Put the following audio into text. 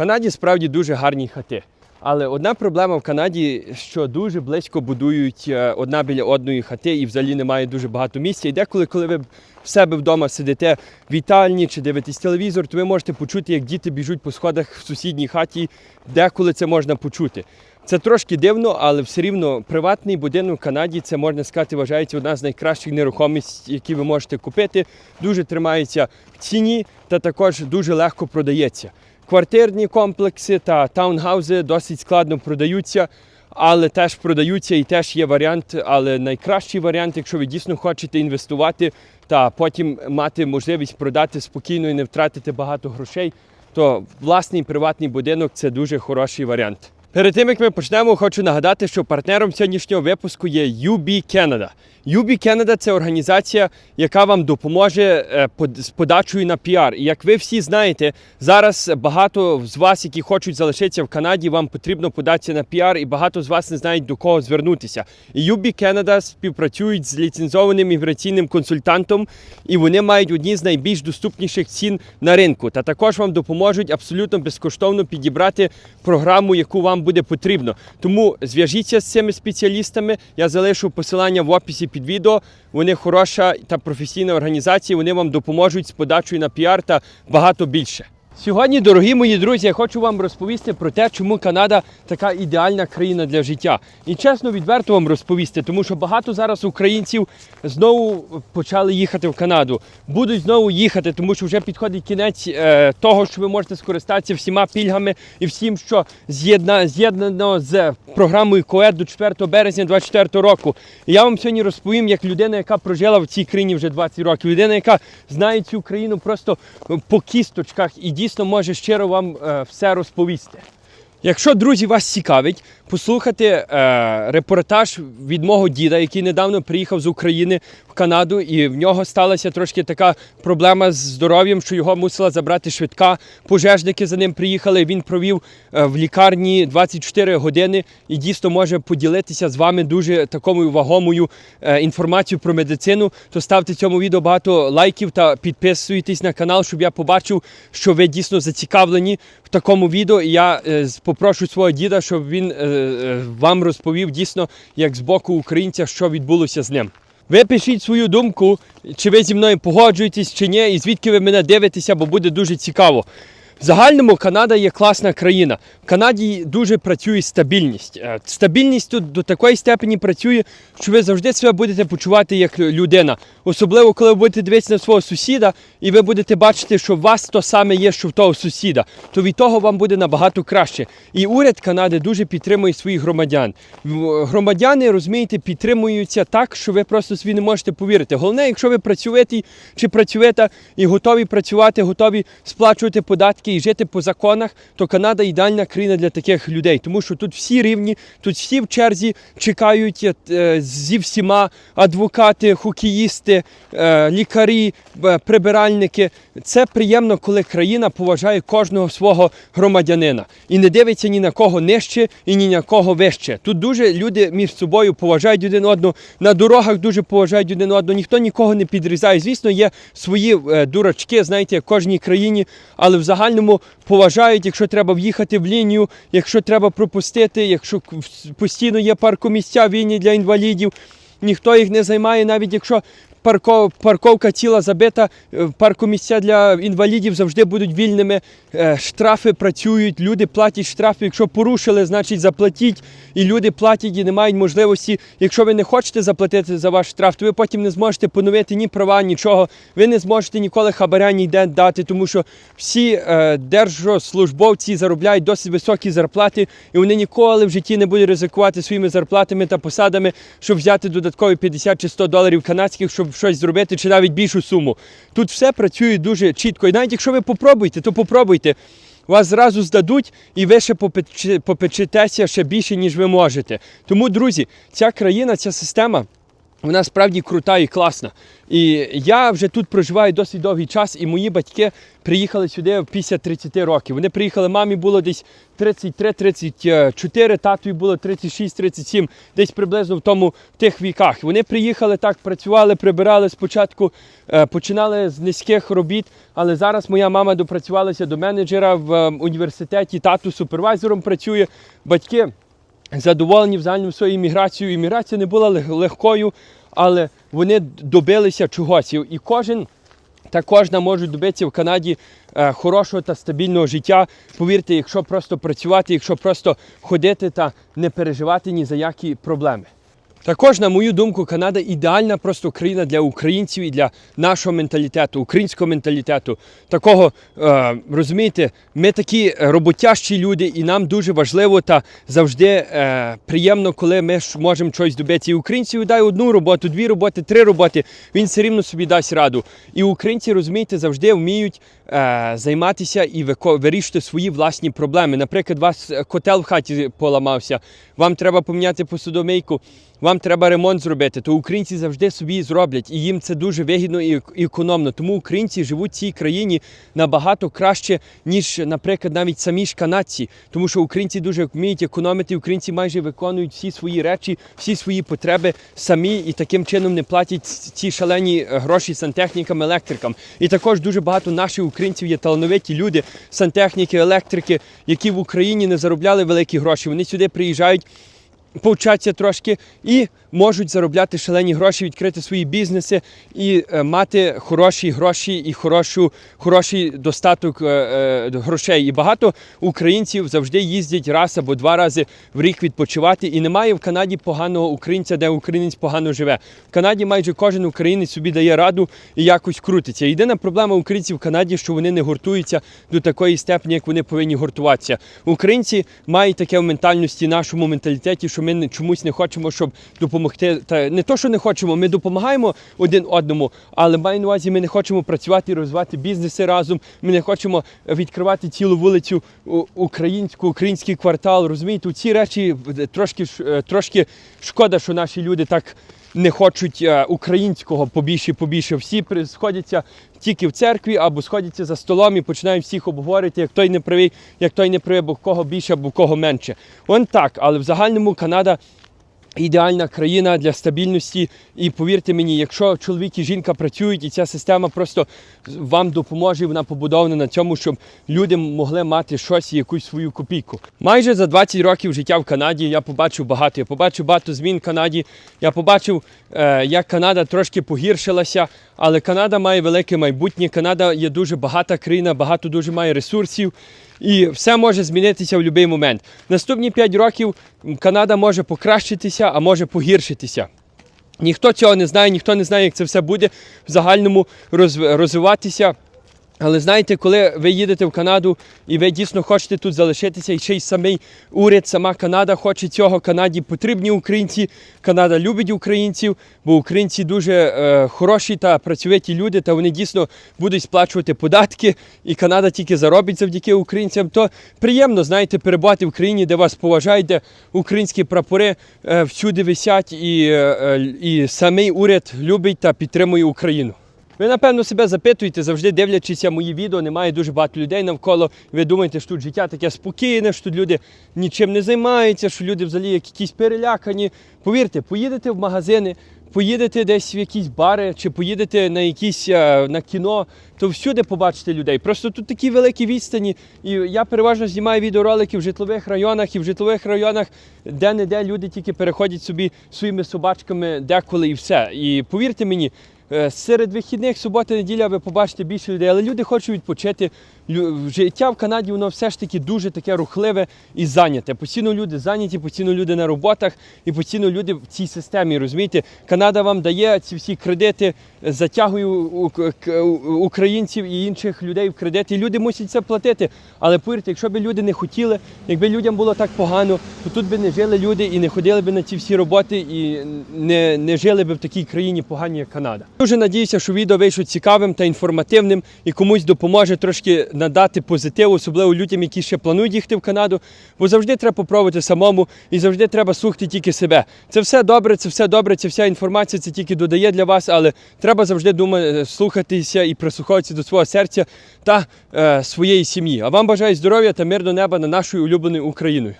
Канаді справді дуже гарні хати. Але одна проблема в Канаді, що дуже близько будують е, одна біля одної хати і взагалі немає дуже багато місця. І деколи, коли ви в себе вдома сидите в вітальні чи дивитесь телевізор, то ви можете почути, як діти біжуть по сходах в сусідній хаті, деколи це можна почути. Це трошки дивно, але все рівно приватний будинок в Канаді це можна сказати, вважається одна з найкращих нерухомостей, які ви можете купити. Дуже тримається в ціні та також дуже легко продається. Квартирні комплекси та таунхаузи досить складно продаються, але теж продаються і теж є варіант. Але найкращий варіант, якщо ви дійсно хочете інвестувати та потім мати можливість продати спокійно і не втратити багато грошей, то власний приватний будинок це дуже хороший варіант. Перед тим як ми почнемо, хочу нагадати, що партнером сьогоднішнього випуску є UB Canada. UB Canada – це організація, яка вам допоможе е, з подачею на піар. І як ви всі знаєте, зараз багато з вас, які хочуть залишитися в Канаді, вам потрібно податися на піар, і багато з вас не знають до кого звернутися. І UB Canada співпрацюють з ліцензованим міграційним консультантом, і вони мають одні з найбільш доступніших цін на ринку. Та також вам допоможуть абсолютно безкоштовно підібрати програму, яку вам буде потрібно. Тому зв'яжіться з цими спеціалістами. Я залишу посилання в описі під відео. Вони хороша та професійна організація. Вони вам допоможуть з подачою на піар та багато більше. Сьогодні, дорогі мої друзі, я хочу вам розповісти про те, чому Канада така ідеальна країна для життя. І чесно, відверто вам розповісти, тому що багато зараз українців знову почали їхати в Канаду. Будуть знову їхати, тому що вже підходить кінець е, того, що ви можете скористатися всіма пільгами і всім, що з'єдна, з'єднано з програмою КОЕД до 4 березня 2024 року. І я вам сьогодні розповім, як людина, яка прожила в цій країні вже 20 років, людина, яка знає цю країну просто по кісточках і дійсно може щиро вам е, все розповісти. Якщо, друзі, вас цікавить послухати е, репортаж від мого діда, який недавно приїхав з України в Канаду, і в нього сталася трошки така проблема з здоров'ям, що його мусила забрати швидка. Пожежники за ним приїхали. Він провів е, в лікарні 24 години і дійсно може поділитися з вами дуже такою вагомою е, інформацією про медицину. То ставте цьому відео багато лайків та підписуйтесь на канал, щоб я побачив, що ви дійсно зацікавлені в такому відео. І я е, попрошу свого діда, щоб він вам розповів дійсно, як з боку українця, що відбулося з ним. Ви пишіть свою думку, чи ви зі мною погоджуєтесь, чи ні, і звідки ви мене дивитеся, бо буде дуже цікаво. В загальному Канада є класна країна. В Канаді дуже працює стабільність. Е, Стабільність тут до такої степені працює, що ви завжди себе будете почувати як людина. Особливо, коли ви будете дивитися на свого сусіда, і ви будете бачити, що у вас то саме є, що в того сусіда, то від того вам буде набагато краще. І уряд Канади дуже підтримує своїх громадян. Громадяни, розумієте, підтримуються так, що ви просто собі не можете повірити. Головне, якщо ви працюєте чи працюєте і готові працювати, готові сплачувати податки і жити по законах, то Канада ідеальна країна для таких людей, тому що тут всі рівні, тут всі в черзі чекають е, зі всіма адвокати, хокеїсти, е, лікарі, е, прибиральники. Це приємно, коли країна поважає кожного свого громадянина і не дивиться ні на кого нижче і ні на кого вище. Тут дуже люди між собою поважають один одного, на дорогах дуже поважають один одного, ніхто нікого не підрізає. Звісно, є свої е, дурачки, знаєте, в кожній країні, але в загальному поважають, якщо треба в'їхати в лінію, якщо треба пропустити, якщо постійно є паркомісця вільні для інвалідів. Ніхто їх не займає, навіть якщо парко- парковка ціла забита, е, паркомісця для інвалідів завжди будуть вільними. Е, Штрафи працюють, люди платять штрафи. Якщо порушили, значить заплатіть. І люди платять і не мають можливості. Якщо ви не хочете заплатити за ваш штраф, то ви потім не зможете поновити ні права, нічого. Ви не зможете ніколи хабаря ніде дати, тому що всі е, держслужбовці заробляють досить високі зарплати, і вони ніколи в житті не будуть ризикувати своїми зарплатами та посадами, щоб взяти додаткові 50 чи 100 доларів канадських, щоб щось зробити, чи навіть більшу суму. Тут все працює дуже чітко. І навіть якщо ви попробуєте, то попробуйте. Вас зразу здадуть, і ви ще попечетеся ще більше, ніж ви можете. Тому, друзі, ця країна, ця система вона справді крута і класна. І я вже тут проживаю досить довгий час, і мої батьки приїхали сюди після 30 років. Вони приїхали, мамі було десь 33-34, татові було 36-37, десь приблизно в тому в тих віках. Вони приїхали так, працювали, прибирали спочатку, е, починали з низьких робіт, але зараз моя мама допрацювалася до менеджера в е, університеті, тату супервайзером працює, батьки задоволені в загальному своєю імміграцією. Імміграція не була легкою, але вони добилися чогось. І кожен та кожна можуть добитися в Канаді е, хорошого та стабільного життя. Повірте, якщо просто працювати, якщо просто ходити та не переживати ні за які проблеми. Також, на мою думку, Канада ідеальна просто країна для українців і для нашого менталітету, українського менталітету. Такого е, розумієте, ми такі роботящі люди, і нам дуже важливо та завжди е, приємно, коли ми можемо щось добитися. І українців дай одну роботу, дві роботи, три роботи. Він все рівно собі дасть раду. І українці, розумієте, завжди вміють е, займатися і вирішити свої власні проблеми. Наприклад, у вас котел в хаті поламався, вам треба поміняти посудомийку. Вам треба ремонт зробити, то українці завжди собі зроблять, і їм це дуже вигідно і економно. Тому українці живуть в цій країні набагато краще, ніж, наприклад, навіть самі ж канадці. Тому що українці дуже вміють економити, українці майже виконують всі свої речі, всі свої потреби самі і таким чином не платять ці шалені е, гроші сантехнікам, електрикам. І також дуже багато наших українців є талановиті люди, сантехніки, електрики, які в Україні не заробляли великі гроші. Вони сюди приїжджають повчаться трошки. І можуть заробляти шалені гроші, відкрити свої бізнеси і е, мати хороші гроші і хорошу, хороший достаток е, е, грошей. І багато українців завжди їздять раз або два рази в рік відпочивати. І немає в Канаді поганого українця, де українець погано живе. В Канаді майже кожен українець собі дає раду і якось крутиться. Єдина проблема українців в Канаді, що вони не гуртуються до такої степені, як вони повинні гуртуватися. Українці мають таке в ментальності, нашому менталітеті, що ми чомусь не хочемо, щоб допомогти. Та не то, що не хочемо, ми допомагаємо один одному, але маю на увазі, ми не хочемо працювати і розвивати бізнеси разом. Ми не хочемо відкривати цілу вулицю українську, український квартал. Розумієте, ці речі трошки е, трошки шкода, що наші люди так. Не хочуть е, українського побільше, побільше. Всі сходяться тільки в церкві або сходяться за столом і починають всіх обговорити, як той не правий, як той не правий, бо в кого більше, або в кого менше. Он так, але в загальному Канада ідеальна країна для стабільності. І повірте мені, якщо чоловік і жінка працюють, і ця система просто вам допоможе, вона побудована на цьому, щоб люди могли мати щось і якусь свою копійку. Майже за 20 років життя в Канаді я побачив багато. Я побачив багато змін в Канаді. Я побачив, е, як Канада трошки погіршилася, але Канада має велике майбутнє. Канада є дуже багата країна, багато дуже має ресурсів. І все може змінитися в будь-який момент. Наступні 5 років Канада може покращитися, а може погіршитися. Ніхто цього не знає, ніхто не знає, як це все буде в загальному розв- розвиватися. Але знаєте, коли ви їдете в Канаду і ви дійсно хочете тут залишитися, і ще й самий уряд, сама Канада хоче цього. Канаді потрібні українці. Канада любить українців, бо українці дуже е, хороші та працьовиті люди, та вони дійсно будуть сплачувати податки, і Канада тільки заробить завдяки українцям. То приємно, знаєте, перебувати в країні, де вас поважають, де українські прапори е, всюди висять, і, е, е, і самий уряд любить та підтримує Україну. Ви, напевно, себе запитуєте, завжди дивлячися мої відео, немає дуже багато людей навколо. Ви думаєте, що тут життя таке спокійне, що тут люди нічим не займаються, що люди взагалі якісь перелякані. Повірте, поїдете в магазини, поїдете десь в якісь бари, чи поїдете на якісь е, на кіно, то всюди побачите людей. Просто тут такі великі відстані. І я переважно знімаю відеоролики в житлових районах, і в житлових районах де-не-де люди тільки переходять собі своїми собачками деколи і все. І повірте мені. Е, Серед вихідних, субота, неділя ви побачите більше людей, але люди хочуть відпочити. Життя в Канаді воно все ж таки дуже таке рухливе і зайняте. Постійно люди зайняті, постійно люди на роботах і постійно люди в цій системі. Розумієте, Канада вам дає ці всі кредити, затягує українців і інших людей в кредити. Люди мусять це платити. Але повірте, якщо б люди не хотіли, якби людям було так погано, то тут би не жили люди і не ходили б на ці всі роботи, і не, не жили б в такій країні поганій, як Канада. Дуже надіюся, що відео вийшло цікавим та інформативним і комусь допоможе трошки надати позитив, особливо людям, які ще планують їхати в Канаду. Бо завжди треба попробувати самому і завжди треба слухати тільки себе. Це все добре, це все добре, це вся інформація це тільки додає для вас, але треба завжди думати, слухатися і прислухатися до свого серця та е, своєї сім'ї. А вам бажаю здоров'я та мирного неба на нашою улюбленою Україною.